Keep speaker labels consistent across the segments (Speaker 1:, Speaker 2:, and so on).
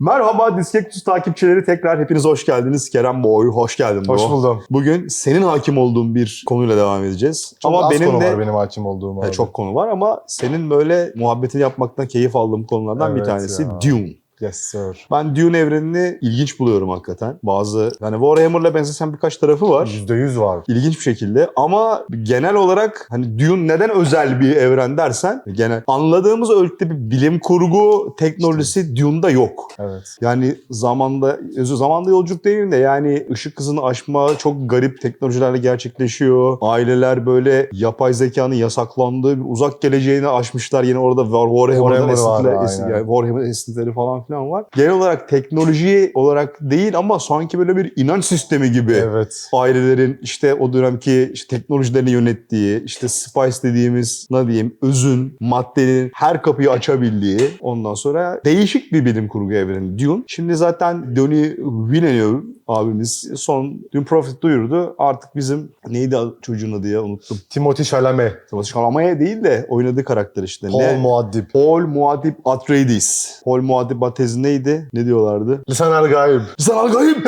Speaker 1: Merhaba Diskektus takipçileri tekrar hepiniz hoş geldiniz. Kerem Boy, hoş geldin bro.
Speaker 2: Hoş buldum.
Speaker 1: Bugün senin hakim olduğun bir konuyla devam edeceğiz.
Speaker 2: Çok
Speaker 1: ama
Speaker 2: az
Speaker 1: benim
Speaker 2: konu
Speaker 1: de
Speaker 2: var benim hakim olduğum
Speaker 1: He,
Speaker 2: abi.
Speaker 1: çok konu var ama senin böyle muhabbetini yapmaktan keyif aldığım konulardan bir
Speaker 2: Evet
Speaker 1: tanesi
Speaker 2: ya.
Speaker 1: Dune.
Speaker 2: Yes sir.
Speaker 1: Ben Dune evrenini ilginç buluyorum hakikaten. Bazı yani Warhammer'la benzesen birkaç tarafı var.
Speaker 2: %100 var.
Speaker 1: İlginç bir şekilde ama genel olarak hani Dune neden özel bir evren dersen genel anladığımız ölçüde bir bilim kurgu teknolojisi Dune'da yok.
Speaker 2: Evet.
Speaker 1: Yani zamanda zamanda yolculuk değil de yani ışık hızını aşma çok garip teknolojilerle gerçekleşiyor. Aileler böyle yapay zekanın yasaklandığı bir uzak geleceğini aşmışlar. Yine orada var Warhammer'dan
Speaker 2: Warhammer var,
Speaker 1: esintiler, esin-
Speaker 2: aynen.
Speaker 1: yani Warhammer esintileri falan filan var. Genel olarak teknoloji olarak değil ama sanki böyle bir inanç sistemi gibi
Speaker 2: Evet.
Speaker 1: ailelerin işte o dönemki işte teknolojilerini yönettiği, işte spice dediğimiz ne diyeyim özün, maddenin her kapıyı açabildiği ondan sonra değişik bir bilim kurgu evreni Dune. Şimdi zaten Denis Villeneuve abimiz son dün Prophet duyurdu. Artık bizim neydi çocuğun adı ya unuttum.
Speaker 2: Timothy Chalamet.
Speaker 1: Şalamaya değil de oynadığı karakter işte.
Speaker 2: Paul
Speaker 1: ne?
Speaker 2: Muaddip.
Speaker 1: Paul Muad'Dib Atreides. Paul Muad'Dib Atreides neydi? Ne diyorlardı?
Speaker 2: Lisan El Gaib.
Speaker 1: Lisan al gayip!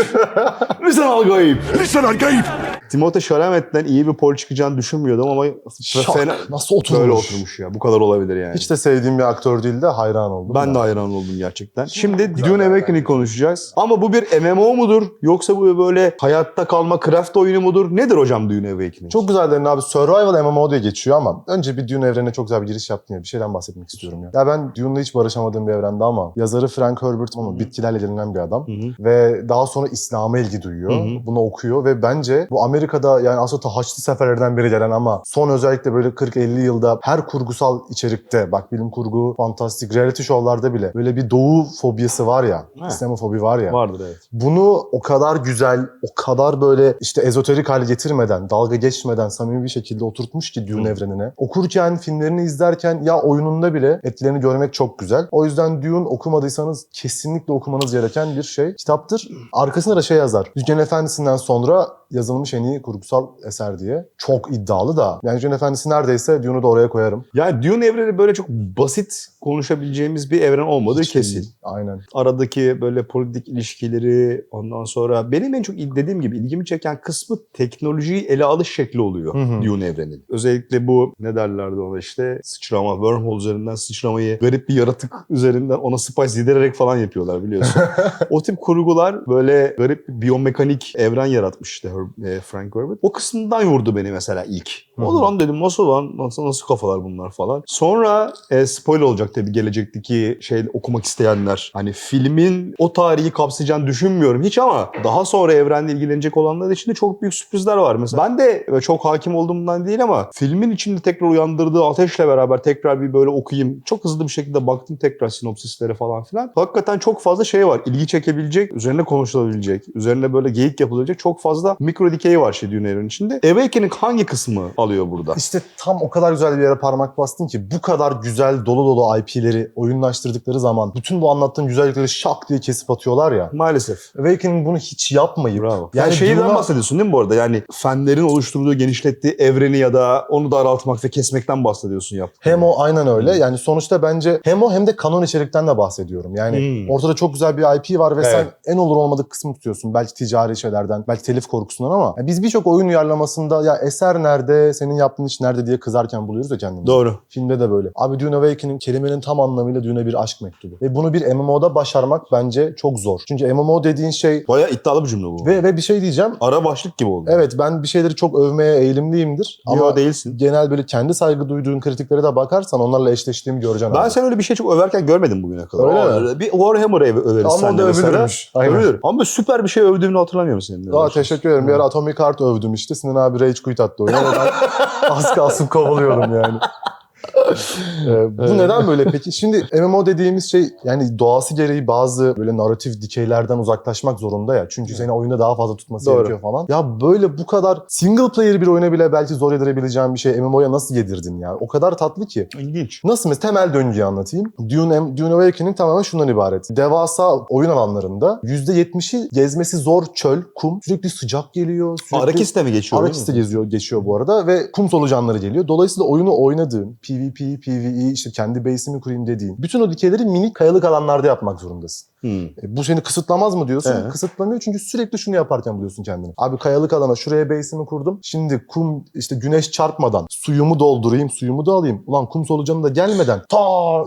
Speaker 1: Lisan al gayip! Lisan al gayip! Timothée Chalamet'ten iyi bir pol çıkacağını düşünmüyordum ama
Speaker 2: Şak.
Speaker 1: fena,
Speaker 2: Nasıl oturmuş?
Speaker 1: böyle oturmuş ya. Bu kadar olabilir yani.
Speaker 2: Hiç de sevdiğim bir aktör değil de hayran oldum.
Speaker 1: ben de hayran oldum gerçekten. Şimdi
Speaker 2: güzel
Speaker 1: Dune
Speaker 2: bir
Speaker 1: Awakening konuşacağız. Ama bu bir MMO mudur? Yoksa bu böyle hayatta kalma craft oyunu mudur? Nedir hocam Dune Awakening?
Speaker 2: Çok güzel dedin abi. Survival MMO diye geçiyor ama önce bir Dune evrenine çok güzel bir giriş yaptın ya. Bir şeyden bahsetmek istiyorum ya. Ya ben Dune'la hiç barışamadığım bir evrende ama yazarı Frank Herbert onu bitkilerle ilgilenen bir adam.
Speaker 1: Hı hı.
Speaker 2: Ve daha sonra İslam'a ilgi duyuyor.
Speaker 1: Hı hı.
Speaker 2: Bunu okuyor ve bence bu Amerika'da yani aslında Haçlı seferlerden beri gelen ama son özellikle böyle 40-50 yılda her kurgusal içerikte bak bilim kurgu, fantastik, reality show'larda bile böyle bir doğu fobiyası var ya.
Speaker 1: Ha.
Speaker 2: İslamofobi var ya.
Speaker 1: Vardır evet.
Speaker 2: Bunu o kadar güzel, o kadar böyle işte ezoterik hale getirmeden, dalga geçmeden samimi bir şekilde oturtmuş ki Dune
Speaker 1: Hı.
Speaker 2: evrenine. Okurken, filmlerini izlerken ya oyununda bile etkilerini görmek çok güzel. O yüzden Dune okumadıysanız kesinlikle okumanız gereken bir şey. Kitaptır. Arkasında da şey yazar. Yüzgen Efendisi'nden sonra yazılmış en iyi kurgusal eser diye. Çok iddialı da. Yani Yüzgen Efendisi neredeyse Dune'u da oraya koyarım.
Speaker 1: Yani Dune evreni böyle çok basit konuşabileceğimiz bir evren olmadığı
Speaker 2: Hiç
Speaker 1: kesin.
Speaker 2: değil. Aynen.
Speaker 1: aradaki böyle politik ilişkileri ondan sonra benim en çok dediğim gibi ilgimi çeken kısmı teknolojiyi ele alış şekli oluyor
Speaker 2: Hı hı.
Speaker 1: Dune evrenin. Özellikle bu ne derlerdi ona işte sıçrama, wormhole üzerinden sıçramayı garip bir yaratık üzerinden ona spice yedirerek falan yapıyorlar biliyorsun. o tip kurgular böyle garip bir biyomekanik evren yaratmış işte Frank Herbert. O kısmından yordu beni mesela ilk.
Speaker 2: Hı hı.
Speaker 1: O lan dedim nasıl lan nasıl, nasıl kafalar bunlar falan. Sonra e, spoiler olacak tabii gelecekteki şey okumak isteyenler. Hani filmin o tarihi kapsayacağını düşünmüyorum hiç ama daha sonra evrende ilgilenecek olanlar için de çok büyük sürprizler var. Mesela ben de e, çok hakim olduğumdan değil ama filmin içinde tekrar uyandırdığı ateşle beraber tekrar bir böyle okuyayım. Çok hızlı bir şekilde baktım tekrar sinopsislere falan filan. Hakikaten çok fazla şey var. İlgi çekebilecek, üzerine konuşulabilecek, üzerine böyle geyik yapılabilecek çok fazla mikro dikey var şey Dune evrenin içinde. Awakening hangi kısmı alıyor burada?
Speaker 2: İşte tam o kadar güzel bir yere parmak bastın ki bu kadar güzel dolu dolu IP'leri oyunlaştırdıkları zaman bütün bu anlattığın güzellikleri şak diye kesip atıyorlar ya.
Speaker 1: Maalesef.
Speaker 2: Awakening bunu hiç yapmayıp
Speaker 1: Bravo. Yani
Speaker 2: Yani
Speaker 1: şeyden
Speaker 2: Dune'a-
Speaker 1: bahsediyorsun değil mi bu arada? Yani fenlerin oluşturduğu, genişlettiği evreni ya da onu daraltmak ve kesmekten bahsediyorsun yaptığın.
Speaker 2: hem o aynen öyle.
Speaker 1: Hmm.
Speaker 2: Yani sonuçta bence hem o hem de kanon içerikten de bahsediyorum. Yani
Speaker 1: Hmm.
Speaker 2: ortada çok güzel bir IP var ve
Speaker 1: Evet.
Speaker 2: sen en olur olmadık kısmı tutuyorsun. Belki ticari şeylerden, belki telif korkusundan ama yani biz birçok oyun uyarlamasında ya eser nerede, senin yaptığın iş nerede diye kızarken buluyoruz ya kendimizi.
Speaker 1: Doğru.
Speaker 2: Filmde de böyle. Abi Dune Awakening kelimenin tam anlamıyla Dune'e bir aşk mektubu. Ve bunu bir MMO'da başarmak bence çok zor. Çünkü MMO dediğin şey
Speaker 1: Bayağı iddialı bir cümle bu.
Speaker 2: ve, ve bir şey diyeceğim.
Speaker 1: Ara başlık gibi oldu.
Speaker 2: Evet ben bir şeyleri çok övmeye eğilimliyimdir.
Speaker 1: Ama
Speaker 2: Ama
Speaker 1: değilsin.
Speaker 2: genel böyle kendi saygı duyduğun kritiklere de bakarsan onlarla eşleştiğimi göreceksin.
Speaker 1: Ben
Speaker 2: abi.
Speaker 1: sen öyle bir şey çok överken görmedim bugüne kadar.
Speaker 2: Öyle
Speaker 1: Aa,
Speaker 2: mi?
Speaker 1: Bir Warhammer'ı överiz
Speaker 2: Ama
Speaker 1: seninle
Speaker 2: da
Speaker 1: mesela. Övülür. Ama süper bir şey övdüğümü hatırlamıyorum senin.
Speaker 2: Aa, teşekkür ederim. Bir ara Atomic Heart övdüm işte. Sinan abi Rage Quit attı oyuna. az kalsın kovalıyordum yani. Ee, bu neden böyle peki? Şimdi MMO dediğimiz şey yani doğası gereği bazı böyle narratif dikeylerden uzaklaşmak zorunda ya. Çünkü seni oyunda daha fazla tutması
Speaker 1: Doğru.
Speaker 2: gerekiyor falan. Ya böyle bu kadar single player bir oyuna bile belki zor yedirebileceğin bir şey MMO'ya nasıl yedirdin ya? O kadar tatlı ki.
Speaker 1: İlginç.
Speaker 2: Nasıl mesela temel döngüyü anlatayım. Dune, Dune Awakening tamamen şundan ibaret. Devasa oyun alanlarında %70'i gezmesi zor çöl, kum. Sürekli sıcak geliyor. Sürekli...
Speaker 1: Arakis'te mi geçiyor?
Speaker 2: Arakis'te geziyor, geçiyor bu arada ve kum solucanları geliyor. Dolayısıyla oyunu oynadığın, PvP, PvE, işte kendi base'imi kurayım dediğin, bütün o dikeyleri minik kayalık alanlarda yapmak zorundasın.
Speaker 1: Hmm.
Speaker 2: E, bu seni kısıtlamaz mı diyorsun?
Speaker 1: Evet.
Speaker 2: Kısıtlamıyor çünkü sürekli şunu yaparken buluyorsun kendini. Abi kayalık alana şuraya base'imi kurdum. Şimdi kum işte güneş çarpmadan suyumu doldurayım, suyumu da alayım. Ulan kum solucanı da gelmeden ta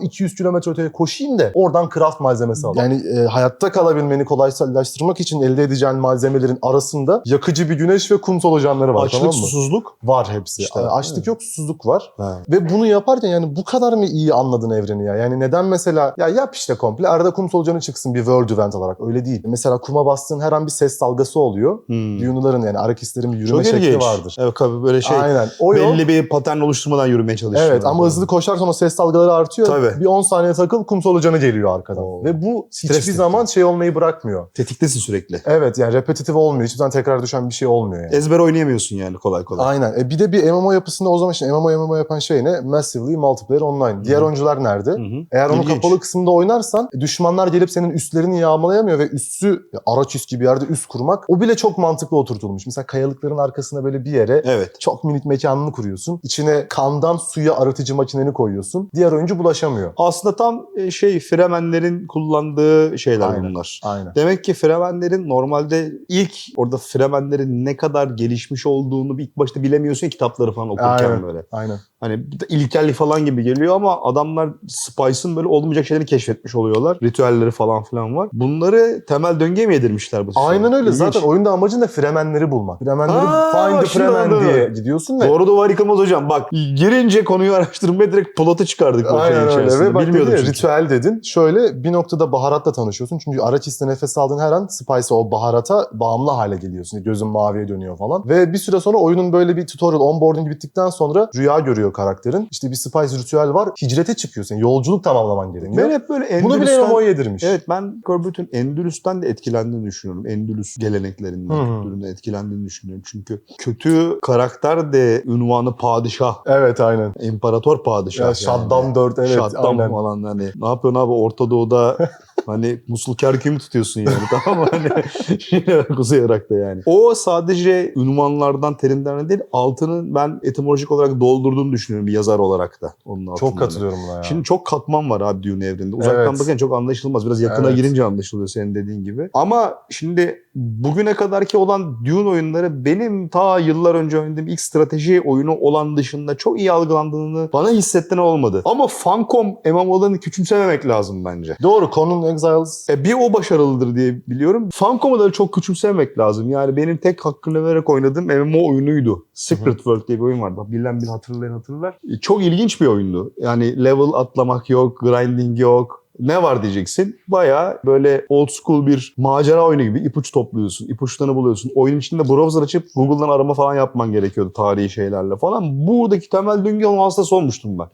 Speaker 2: 200 kilometre öteye koşayım da oradan craft malzemesi alayım. Yani e, hayatta kalabilmeni kolaylaştırmak için elde edeceğin malzemelerin arasında yakıcı bir güneş ve kum solucanları var
Speaker 1: Açlık,
Speaker 2: tamam mı?
Speaker 1: susuzluk.
Speaker 2: Var hepsi.
Speaker 1: İşte,
Speaker 2: Açlık
Speaker 1: evet.
Speaker 2: yok, susuzluk var.
Speaker 1: Ha.
Speaker 2: Ve bunu yaparken yani bu kadar mı iyi anladın evreni ya? Yani neden mesela ya yap işte komple arada kum solucanı çıksın bir world event olarak öyle değil. Mesela kuma bastığın her an bir ses dalgası oluyor.
Speaker 1: Hmm.
Speaker 2: Yunuların yani Arakislerin bir
Speaker 1: Çok
Speaker 2: yürüme şekli
Speaker 1: ilginç.
Speaker 2: vardır.
Speaker 1: Evet tabii böyle şey
Speaker 2: Aynen. O yol
Speaker 1: belli bir patern oluşturmadan yürümeye çalışıyor.
Speaker 2: Evet ama hızlı koşarsan o ses dalgaları artıyor.
Speaker 1: Tabii.
Speaker 2: Bir 10 saniye takıl kum solucanı geliyor arkadan.
Speaker 1: Oo.
Speaker 2: Ve bu
Speaker 1: Stres
Speaker 2: hiçbir zaman şey olmayı bırakmıyor.
Speaker 1: Tetiktesin sürekli.
Speaker 2: Evet yani repetitif olmuyor. Hiçbir zaman tekrar düşen bir şey olmuyor yani.
Speaker 1: Ezber oynayamıyorsun yani kolay kolay.
Speaker 2: Aynen. E bir de bir MMO yapısında o zaman şimdi MMO MMO yapan şey ne? Massively Multiplayer Online. Diğer
Speaker 1: Hı.
Speaker 2: oyuncular nerede?
Speaker 1: Hı hı.
Speaker 2: Eğer onu kapalı kısımda oynarsan düşmanlar gelip senin üstlerini yağmalayamıyor ve üssü araç üst gibi yerde üst kurmak o bile çok mantıklı oturtulmuş. Mesela kayalıkların arkasına böyle bir yere
Speaker 1: Evet.
Speaker 2: çok minik mekanını kuruyorsun. İçine kandan suya arıtıcı makineni koyuyorsun. Diğer oyuncu bulaşamıyor.
Speaker 1: Aslında tam e, şey Fremenlerin kullandığı şeyler
Speaker 2: Aynen.
Speaker 1: bunlar.
Speaker 2: Aynen.
Speaker 1: Demek ki Fremenlerin normalde ilk orada Fremenlerin ne kadar gelişmiş olduğunu ilk başta bilemiyorsun ya kitapları falan okurken
Speaker 2: Aynen.
Speaker 1: böyle.
Speaker 2: Aynen.
Speaker 1: Hani bir ilkellik falan gibi geliyor ama adamlar Spice'ın böyle olmayacak şeylerini keşfetmiş oluyorlar. Ritüelleri falan filan var. Bunları temel döngüye mi yedirmişler bu?
Speaker 2: Aynen öyle.
Speaker 1: İlginç.
Speaker 2: Zaten oyunda amacın da Fremenleri bulmak. Fremenleri
Speaker 1: Ha,
Speaker 2: find the Fremen
Speaker 1: anladım.
Speaker 2: diye gidiyorsun ve
Speaker 1: Doğru duvar yıkılmaz hocam. Bak girince konuyu araştırmaya direkt plot'u çıkardık bu şeyin
Speaker 2: Aynen öyle
Speaker 1: içerisinde.
Speaker 2: ve bak dedin
Speaker 1: Bilmiyordum çünkü.
Speaker 2: ritüel dedin. Şöyle bir noktada baharatla tanışıyorsun. Çünkü araç iste nefes aldığın her an Spice'a o baharata bağımlı hale geliyorsun. Gözün maviye dönüyor falan. Ve bir süre sonra oyunun böyle bir tutorial, onboarding bittikten sonra rüya görüyor karakterin. İşte bir Spice ritüel var. Hicrete çıkıyorsun. Yani yolculuk tamamlaman gerekiyor.
Speaker 1: Ben hep böyle
Speaker 2: Bunu bile MMO'ya yedirmiş.
Speaker 1: Evet ben Corbett'in Endülüs'ten de etkilendiğini düşünüyorum. Endülüs geleneklerinden,
Speaker 2: hı.
Speaker 1: kültüründen etkilendiğini düşünüyorum. Çünkü kötü karakter de ünvanı padişah.
Speaker 2: Evet aynen.
Speaker 1: imparator padişah.
Speaker 2: Ya, Shaddam 4 evet aynen.
Speaker 1: falan hani ne yapıyorsun abi Orta Doğu'da hani Musul Kerkük'ü tutuyorsun yani tamam mı? Hani Kuzey Irak'ta yani. O sadece ünvanlardan, terimlerden değil altının ben etimolojik olarak doldurduğunu düşünüyorum bir yazar olarak da. Onun altından
Speaker 2: Çok katılıyorum buna ya.
Speaker 1: Şimdi çok katman var abi Dune evrende. Uzaktan
Speaker 2: Evet.
Speaker 1: bakınca çok anlaşılmaz. Biraz yakına
Speaker 2: Evet.
Speaker 1: girince anlaşılıyor senin dediğin gibi. Ama şimdi bugüne kadarki olan Dune oyunları benim ta yıllar önce oynadığım ilk strateji oyunu olan dışında çok iyi algılandığını bana hissettiren olmadı. Ama Funcom MMO'larını küçümsememek lazım bence.
Speaker 2: Doğru. Conan Exiles
Speaker 1: E bir o başarılıdır diye biliyorum. Funcom'u da çok küçümsememek lazım. Yani benim tek hakkını vererek oynadığım MMO oyunuydu. Secret World diye bir oyun vardı. Bilen bil hatırlayan hatırlar. E, Çok ilginç bir oyundu. Yani level atlamak yok, grinding yok. Ne var diyeceksin. Baya böyle old school bir macera oyunu gibi ipuç topluyorsun. ipuçlarını buluyorsun. Oyun içinde browser açıp Google'dan arama falan yapman gerekiyordu tarihi şeylerle falan. Buradaki temel döngü hastası olmuştum ben.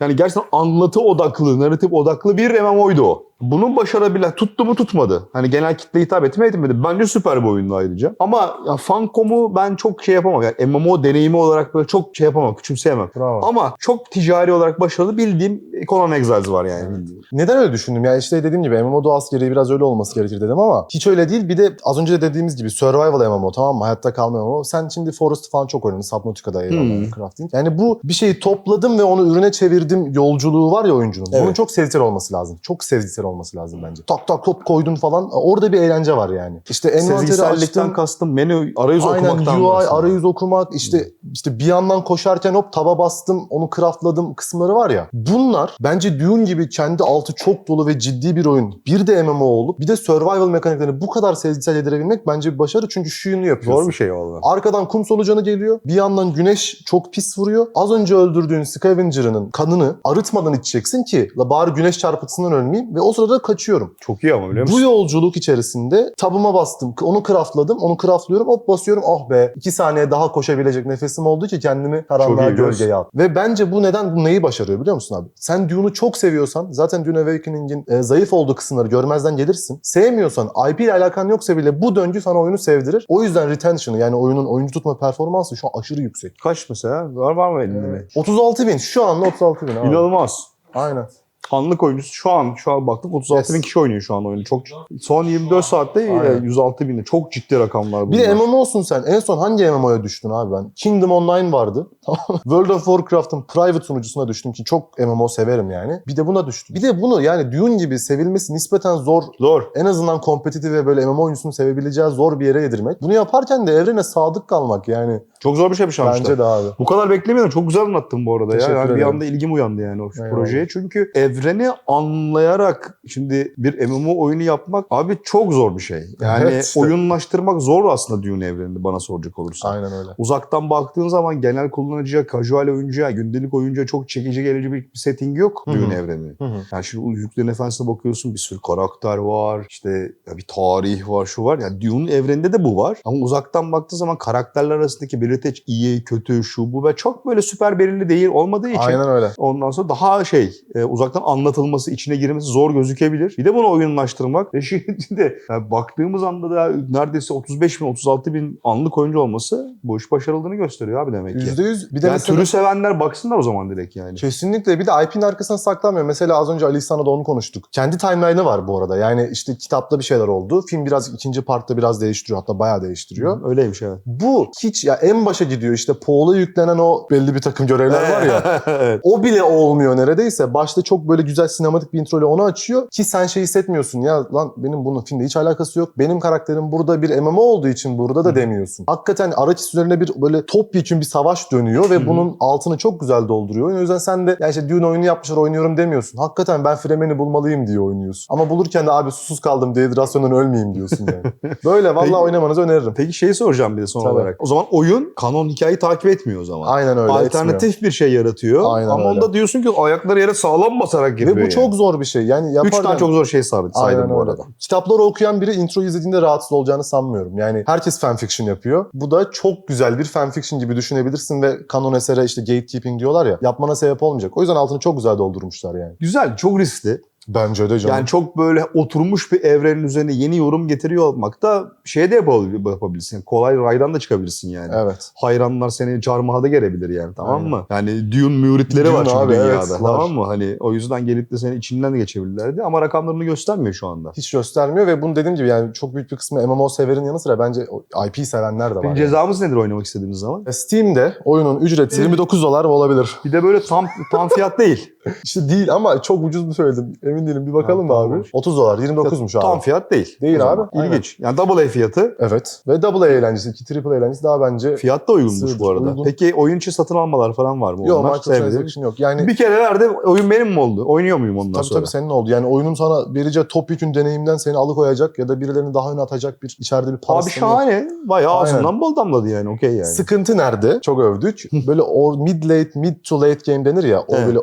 Speaker 1: Yani gerçekten anlatı odaklı, narratif odaklı bir MMO'ydu o. Bunun başarabilen tuttu mu tutmadı. Hani genel kitle hitap etti mi etmedi. Bence süper bir oyundu ayrıca. Ama ya Funcom'u ben çok şey yapamam. Yani MMO deneyimi olarak böyle çok şey yapamam, küçümseyemem.
Speaker 2: Bravo.
Speaker 1: Ama çok ticari olarak başarılı bildiğim Conan Exiles var yani. bildiğim.
Speaker 2: Neden öyle düşündüm? Yani işte dediğim gibi MMO doğası gereği biraz öyle olması gerekir dedim ama hiç öyle değil. Bir de az önce de dediğimiz gibi survival MMO tamam mı? Hayatta kalma MMO. Sen şimdi Forest falan çok oynadın. Subnautica'da.
Speaker 1: Hmm.
Speaker 2: Crafting. Yani bu bir şeyi topladım ve onu ürüne çevirdim yolculuğu var ya oyuncunun. Bunun
Speaker 1: Evet.
Speaker 2: çok sezgisel olması lazım. Çok sezgisel olması lazım bence. Tak tak top koydun falan. Orada bir eğlence var yani. İşte envanteri
Speaker 1: Sezgisellikten
Speaker 2: açtın.
Speaker 1: kastım menü arayüz
Speaker 2: Aynen
Speaker 1: okumaktan.
Speaker 2: UI,
Speaker 1: bahsediyorum.
Speaker 2: arayüz okumak, işte işte bir yandan koşarken hop taba bastım, onu craftladım kısımları var ya. Bunlar bence Dune gibi kendi altı çok dolu ve ciddi bir oyun. Bir de MMO olup bir de survival mekaniklerini bu kadar sezgisel yedirebilmek bence bir başarı. Çünkü şunu yapıyorsun.
Speaker 1: Zor bir şey valla.
Speaker 2: Arkadan kum solucanı geliyor. Bir yandan güneş çok pis vuruyor. Az önce öldürdüğün Scavenger'ının kanını arıtmadan içeceksin ki la bari güneş çarpıntısından ölmeyeyim ve o sırada kaçıyorum.
Speaker 1: Çok iyi ama biliyor
Speaker 2: Bu
Speaker 1: musun?
Speaker 2: yolculuk içerisinde tabıma bastım. Onu craftladım. Onu craftlıyorum. Hop basıyorum. Oh be. iki saniye daha koşabilecek nefesim oldu ki kendimi karanlığa gölgeye at. Ve bence bu neden bu neyi başarıyor biliyor musun abi? Sen Dune'u çok seviyorsan zaten Dune Awakening'in e, zayıf olduğu kısımları görmezden gelirsin. Sevmiyorsan IP ile alakan yoksa bile bu döngü sana oyunu sevdirir. O yüzden retention'ı yani oyunun oyuncu tutma performansı şu an aşırı yüksek.
Speaker 1: Kaç mesela? Var var mı elinde mi?
Speaker 2: 36 bin. Şu anda 36 bin abi.
Speaker 1: İnanılmaz.
Speaker 2: Aynen.
Speaker 1: Anlık oyuncusu şu an şu an baktık 36 bin kişi oynuyor şu an oyunu. Çok son 24 saatte
Speaker 2: Aynen.
Speaker 1: 106 bin. Çok ciddi rakamlar
Speaker 2: Bir
Speaker 1: bunlar.
Speaker 2: de MMO'sun sen. En son hangi MMO'ya düştün abi ben? Kingdom Online vardı. World of Warcraft'ın private sunucusuna düştüm ki çok MMO severim yani. Bir de buna düştüm. Bir de bunu yani Dune gibi sevilmesi nispeten zor
Speaker 1: Zor.
Speaker 2: en azından kompetitif ve böyle MMO oyuncusunu sevebileceği zor bir yere yedirmek. Bunu yaparken de evrene sadık kalmak yani.
Speaker 1: Çok zor bir şey yapmışlar.
Speaker 2: Bence de abi.
Speaker 1: Bu kadar beklemiyordum. Çok güzel anlattın bu arada ya.
Speaker 2: Teşekkür
Speaker 1: Yani bir anda ilgim uyandı yani o
Speaker 2: Eyvallah.
Speaker 1: projeye. Çünkü evreni anlayarak şimdi bir MMO oyunu yapmak abi çok zor bir şey. Yani
Speaker 2: Evet işte.
Speaker 1: oyunlaştırmak zor aslında Dune evrenini bana soracak olursa.
Speaker 2: Aynen öyle.
Speaker 1: Uzaktan baktığın zaman genel kullanıcıya, casual oyuncuya, gündelik oyuncuya çok çekici gelici bir setting yok
Speaker 2: Hı hı.
Speaker 1: Dune evreni. Yani şimdi Yüzüklerin Efendisi'ne bakıyorsun bir sürü karakter var, işte ya bir tarih var, şu var. Yani Dune evreninde de bu var. Ama uzaktan baktığın zaman karakterler arasındaki belirteç iyi, kötü, şu bu ve çok böyle süper belirli değil olmadığı için
Speaker 2: Aynen öyle.
Speaker 1: ondan sonra daha şey e, uzaktan anlatılması, içine girmesi zor gözükebilir. Bir de bunu oyunlaştırmak. Ve şimdi de yani baktığımız anda da neredeyse 35 bin, 36 bin anlık oyuncu olması bu iş başarıldığını gösteriyor abi demek ki.
Speaker 2: %100 bir de
Speaker 1: Yani
Speaker 2: mesela-
Speaker 1: türü sevenler baksınlar o zaman direkt yani.
Speaker 2: Kesinlikle. Bir de IP'nin arkasına saklanmıyor. Mesela az önce Ali İhsan'la da onu konuştuk. Kendi timeline'ı var bu arada. Yani işte kitapta bir şeyler oldu. Film biraz ikinci partta biraz değiştiriyor. Hatta bayağı değiştiriyor.
Speaker 1: Öyleymiş evet.
Speaker 2: Bu hiç ya en başa gidiyor. İşte Paul'a yüklenen o belli bir takım görevler var ya.
Speaker 1: evet.
Speaker 2: O bile olmuyor neredeyse. Başta çok böyle güzel sinematik bir intro ile onu açıyor ki sen şey hissetmiyorsun. Ya lan benim bunun filmde hiç alakası yok. Benim karakterim burada bir MMO olduğu için burada da demiyorsun. Hakikaten Arrakis üzerine bir böyle topyekun bir savaş dönüyor ve
Speaker 1: Hı hı.
Speaker 2: bunun altını çok güzel dolduruyor. O yüzden sen de ya işte Dune oyunu yapmışlar oynuyorum demiyorsun. Hakikaten ben Fremen'i bulmalıyım diye oynuyorsun. Ama bulurken de abi susuz kaldım dehidrasyondan ölmeyeyim diyorsun yani. Böyle vallahi
Speaker 1: Peki-
Speaker 2: oynamanızı öneririm.
Speaker 1: Peki şeyi soracağım bir de son
Speaker 2: Tabii.
Speaker 1: olarak. O zaman oyun kanon hikayeyi takip etmiyor o zaman.
Speaker 2: Aynen öyle. etmiyor.
Speaker 1: Alternatif bir şey yaratıyor.
Speaker 2: Aynen
Speaker 1: Ama
Speaker 2: öyle.
Speaker 1: onda diyorsun ki ayakları yere sağlam basarak yapıyor
Speaker 2: Ve bu
Speaker 1: yani.
Speaker 2: çok zor bir şey. Yani
Speaker 1: Üç
Speaker 2: yaparken...
Speaker 1: tane çok zor şey saydım
Speaker 2: Aynen
Speaker 1: bu arada.
Speaker 2: Kitapları okuyan biri intro izlediğinde rahatsız olacağını sanmıyorum. Yani herkes fanfiction yapıyor. Bu da çok güzel bir fanfiction gibi düşünebilirsin ve kanon esere işte gatekeeping diyorlar ya yapmana sebep olmayacak. O yüzden altını çok güzel doldurmuşlar yani.
Speaker 1: Güzel, çok riskli.
Speaker 2: Bence de canım.
Speaker 1: Yani çok böyle oturmuş bir evrenin üzerine yeni yorum getiriyor olmak da şey de yapabil- yapabilirsin. Kolay raydan da çıkabilirsin yani.
Speaker 2: Evet.
Speaker 1: Hayranlar seni çarmıha da gelebilir yani tamam
Speaker 2: Aynen.
Speaker 1: mı? Yani Dune müritleri
Speaker 2: Dune
Speaker 1: var çünkü
Speaker 2: abi,
Speaker 1: dünyada
Speaker 2: evet, var.
Speaker 1: tamam mı? Hani o yüzden gelip de senin içinden de geçebilirlerdi ama rakamlarını göstermiyor şu anda.
Speaker 2: Hiç göstermiyor ve bunu dediğim gibi yani çok büyük bir kısmı MMO severin yanı sıra bence IP sevenler de var.
Speaker 1: Peki
Speaker 2: yani.
Speaker 1: cezamız nedir oynamak istediğimiz zaman?
Speaker 2: E, Steam'de oyunun ücreti 29 dolar olabilir.
Speaker 1: Bir de böyle tam tam fiyat değil.
Speaker 2: İşte değil ama çok ucuz mu söyledim emin değilim. Bir bakalım
Speaker 1: Ha,
Speaker 2: abi?
Speaker 1: tamam.
Speaker 2: 30 dolar 29'muş abi.
Speaker 1: Tam fiyat değil.
Speaker 2: Değil abi, aynen.
Speaker 1: İlginç. Yani double A fiyatı.
Speaker 2: Evet. Ve double eğlencesi, iki triple eğlencesi daha bence...
Speaker 1: Fiyat da uygunmuş
Speaker 2: Sığ-
Speaker 1: bu arada.
Speaker 2: uygun.
Speaker 1: Peki oyun içi satın almalar falan var mı?
Speaker 2: Yok microtransaction yok. Yani
Speaker 1: Bir kere verdi oyun benim mi oldu? Oynuyor muyum ondan
Speaker 2: Tabii
Speaker 1: sonra?
Speaker 2: tabii senin oldu. Yani oyunun sana vereceği topyekun deneyimden seni alıkoyacak ya da birilerini daha öne atacak bir içeride bir para
Speaker 1: Abi şahane. Bayağı
Speaker 2: Aynen.
Speaker 1: ağzından bol damladı yani. Okey yani.
Speaker 2: Sıkıntı nerede? Çok övdük. Böyle or, mid late, mid to late game denir ya. O
Speaker 1: Evet.
Speaker 2: böyle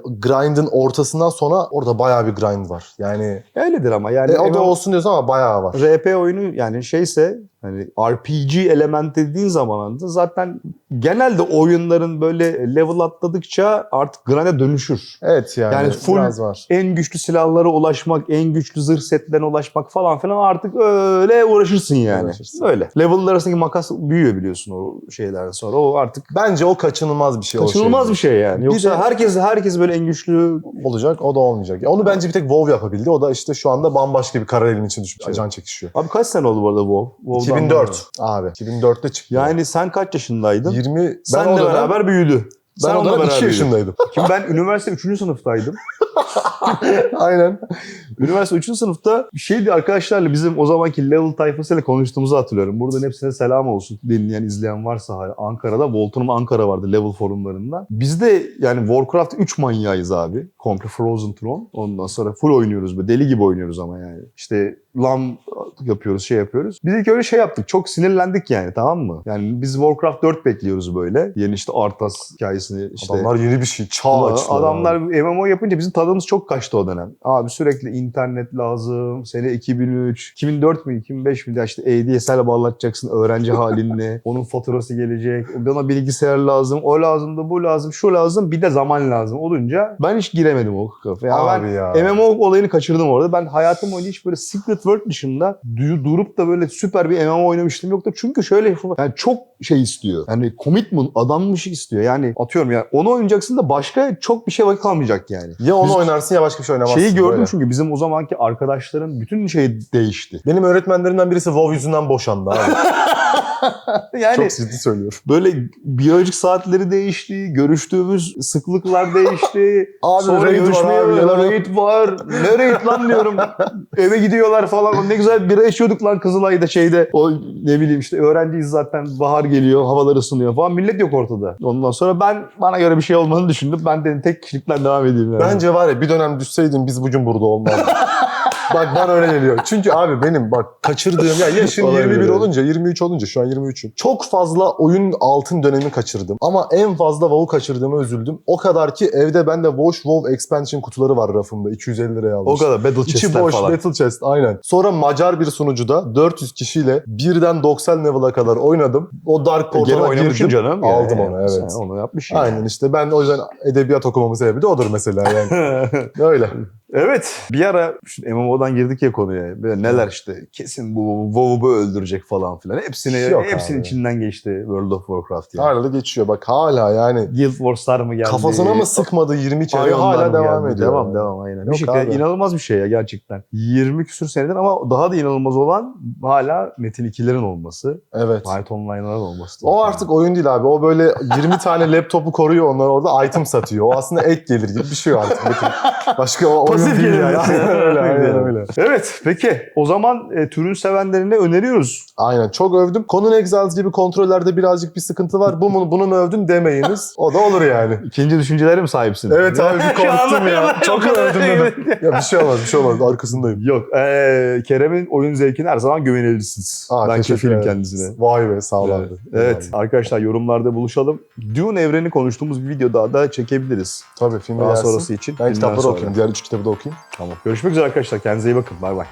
Speaker 2: grind'ın ortasından sonra orada bayağı bir grind var. Yani
Speaker 1: Öyledir ama yani.
Speaker 2: e, o da olsun diyorsun ama bayağı var.
Speaker 1: RP oyunu yani şeyse hani RPG element dediğin zaman da zaten genelde oyunların böyle level atladıkça artık grind'e dönüşür.
Speaker 2: Evet yani,
Speaker 1: Yani full-
Speaker 2: biraz var.
Speaker 1: En güçlü silahlara ulaşmak, en güçlü zırh setlerine ulaşmak falan filan artık öyle uğraşırsın yani.
Speaker 2: Uğraşırsın.
Speaker 1: Öyle. Level'lar arasındaki makas büyüyor biliyorsun o şeylerden sonra. O artık
Speaker 2: Bence o kaçınılmaz bir şey.
Speaker 1: kaçınılmaz
Speaker 2: şey.
Speaker 1: bir şey yani.
Speaker 2: Bir
Speaker 1: Yoksa
Speaker 2: de-
Speaker 1: herkes herkes böyle en güçlü
Speaker 2: olacak. O da olmayacak. Onu bence bir tek WoW yapabildi. O da işte şu anda bambaşka bir karar elin için düşmüş. Can çekişiyor.
Speaker 1: Abi kaç sene oldu bu arada WoW? WoW'dan
Speaker 2: 2004 abi. 2004'te çıktı.
Speaker 1: Yani sen kaç yaşındaydın?
Speaker 2: 20 ben
Speaker 1: Senle
Speaker 2: dönem,
Speaker 1: beraber büyüdü.
Speaker 2: ben
Speaker 1: Sen
Speaker 2: o dönem 2
Speaker 1: beraber büyüdün.
Speaker 2: yaşındaydım.
Speaker 1: Şimdi ben üniversite 3. sınıftaydım.
Speaker 2: Aynen.
Speaker 1: Üniversite 3. sınıfta bir şeydi arkadaşlarla bizim o zamanki level tayfasıyla konuştuğumuzu hatırlıyorum. Buradan hepsine selam olsun. Dinleyen, izleyen varsa hala Ankara'da. Voltronum Ankara vardı level forumlarında. Biz de yani Warcraft 3 manyağıyız abi. Komple Frozen Throne. Ondan sonra full oynuyoruz. Böyle deli gibi oynuyoruz ama yani. İşte LAN yapıyoruz, şey yapıyoruz. Biz ilk öyle şey yaptık. Çok sinirlendik yani tamam mı? Yani biz Warcraft 4 bekliyoruz böyle. Yeni işte Arthas hikayesini işte.
Speaker 2: Adamlar yeni bir şey. Çağ açtılar.
Speaker 1: Adamlar
Speaker 2: abi.
Speaker 1: MMO yapınca bizim tadımız çok kaçtı o dönem. Abi sürekli internet lazım. Sene 2003, 2004 mü 2005 mi? İşte ADSL bağlatacaksın öğrenci halinle. Onun faturası gelecek. Bana bilgisayar lazım. O lazım da bu lazım. Şu lazım. Bir de zaman lazım olunca ben hiç giremedim o kafaya.
Speaker 2: Abi
Speaker 1: ben
Speaker 2: ya.
Speaker 1: MMO olayını kaçırdım orada. Ben hayatım boyunca hiç böyle secret World dışında du- durup da böyle süper bir MMO oynamışlığım yoktu. Çünkü şöyle yani çok şey istiyor. Yani commitment, adanmış istiyor. Yani atıyorum ya onu oynayacaksın da başka çok bir şey vakit kalmayacak yani.
Speaker 2: Ya onu
Speaker 1: Biz-
Speaker 2: oynarsın ya başka bir şey oynamazsın.
Speaker 1: Şeyi gördüm
Speaker 2: böyle.
Speaker 1: çünkü bizim o zamanki arkadaşların bütün şey değişti.
Speaker 2: Benim öğretmenlerimden birisi WoW yüzünden boşandı abi.
Speaker 1: Yani
Speaker 2: Çok ciddi söylüyorum.
Speaker 1: böyle biyolojik saatleri değişti, görüştüğümüz sıklıklar değişti.
Speaker 2: Abi
Speaker 1: Sonra
Speaker 2: raid var
Speaker 1: görüşmeye
Speaker 2: abi, yalan yok.
Speaker 1: raid var. Ne raid lan diyorum. Eve gidiyorlar falan. Ne güzel bira içiyorduk lan Kızılay'da şeyde. O ne bileyim işte öğrenciyiz zaten. Bahar geliyor, havalar ısınıyor falan. Millet yok ortada. Ondan sonra ben bana göre bir şey olmadığını düşündüm. Ben dedim tek kişilikten devam edeyim. Yani.
Speaker 2: Bence var ya bir dönem düşseydin biz bugün burada olmazdık. Bak bana öyle geliyor. Çünkü abi benim bak kaçırdığım ya yaşım
Speaker 1: Olabilir,
Speaker 2: 21
Speaker 1: evet.
Speaker 2: olunca 23 olunca şu an 23'üm. Çok fazla oyun altın dönemi kaçırdım. Ama en fazla WoW kaçırdığıma üzüldüm. O kadar ki evde bende Watch WoW expansion kutuları var rafımda. 250 liraya almıştım.
Speaker 1: o kadar Battle
Speaker 2: İçi
Speaker 1: Chest'ler
Speaker 2: boş
Speaker 1: falan.
Speaker 2: Battle Chest aynen. Sonra Macar bir sunucuda 400 kişiyle birden 90 level'a kadar oynadım. O Dark
Speaker 1: E,
Speaker 2: Portal'a
Speaker 1: oynamışsın
Speaker 2: girdim.
Speaker 1: canım.
Speaker 2: Aldım
Speaker 1: Yani
Speaker 2: onu, evet.
Speaker 1: Sen onu yapmışsın.
Speaker 2: Aynen işte ben o yüzden edebiyat okumamın sebebi de odur mesela yani. Öyle.
Speaker 1: Evet. Bir ara şimdi MMO'dan girdik ya konuya. Böyle neler işte kesin bu WoW'u öldürecek falan filan. Hepsini
Speaker 2: Yok
Speaker 1: hepsinin
Speaker 2: abi.
Speaker 1: içinden geçti World of Warcraft yani.
Speaker 2: Hala da geçiyor bak hala yani.
Speaker 1: Guild Wars'lar mı geldi?
Speaker 2: Kafasına mı sıkmadı 20 kere
Speaker 1: Ayonlar
Speaker 2: hala devam
Speaker 1: geldi?
Speaker 2: ediyor.
Speaker 1: Devam devam aynen. bir
Speaker 2: Yok
Speaker 1: şekilde
Speaker 2: abi.
Speaker 1: inanılmaz bir şey ya gerçekten. 20 küsür senedir ama daha da inanılmaz olan hala Metin 2'lerin olması.
Speaker 2: Evet.
Speaker 1: Night Online'ların olması.
Speaker 2: O artık oyun değil abi. O böyle 20 tane laptopu koruyor onlar orada item satıyor. O aslında ek gelir gibi bir şey artık. Metin. Başka o oyun
Speaker 1: Pasif gelir.
Speaker 2: yani. öyle, aynen öyle.
Speaker 1: Evet peki o zaman e, türün sevenlerine öneriyoruz.
Speaker 2: Aynen çok övdüm. Conan Exiles gibi kontrollerde birazcık bir sıkıntı var. Bu mu, bunu mu övdün demeyiniz. O da olur yani.
Speaker 1: İkinci düşüncelere mi sahipsin?
Speaker 2: Evet abi bir korktum ya. Çok övdüm dedim. Ya bir şey olmaz bir şey olmaz. Arkasındayım.
Speaker 1: Yok. eee Kerem'in oyun zevkine her zaman güvenebilirsiniz.
Speaker 2: Aa,
Speaker 1: ben kefilim
Speaker 2: ederim.
Speaker 1: kendisine.
Speaker 2: Vay be sağ ol
Speaker 1: Evet. Evet arkadaşlar yorumlarda buluşalım. Dune evreni konuştuğumuz bir video daha da çekebiliriz.
Speaker 2: Tabii filmi
Speaker 1: Daha
Speaker 2: gelsin.
Speaker 1: sonrası için.
Speaker 2: Ben kitapları okuyayım. Diğer üç kitabı da okuyayım.
Speaker 1: Tamam. Görüşmek üzere arkadaşlar. Kendinize iyi bakın. Bay bay.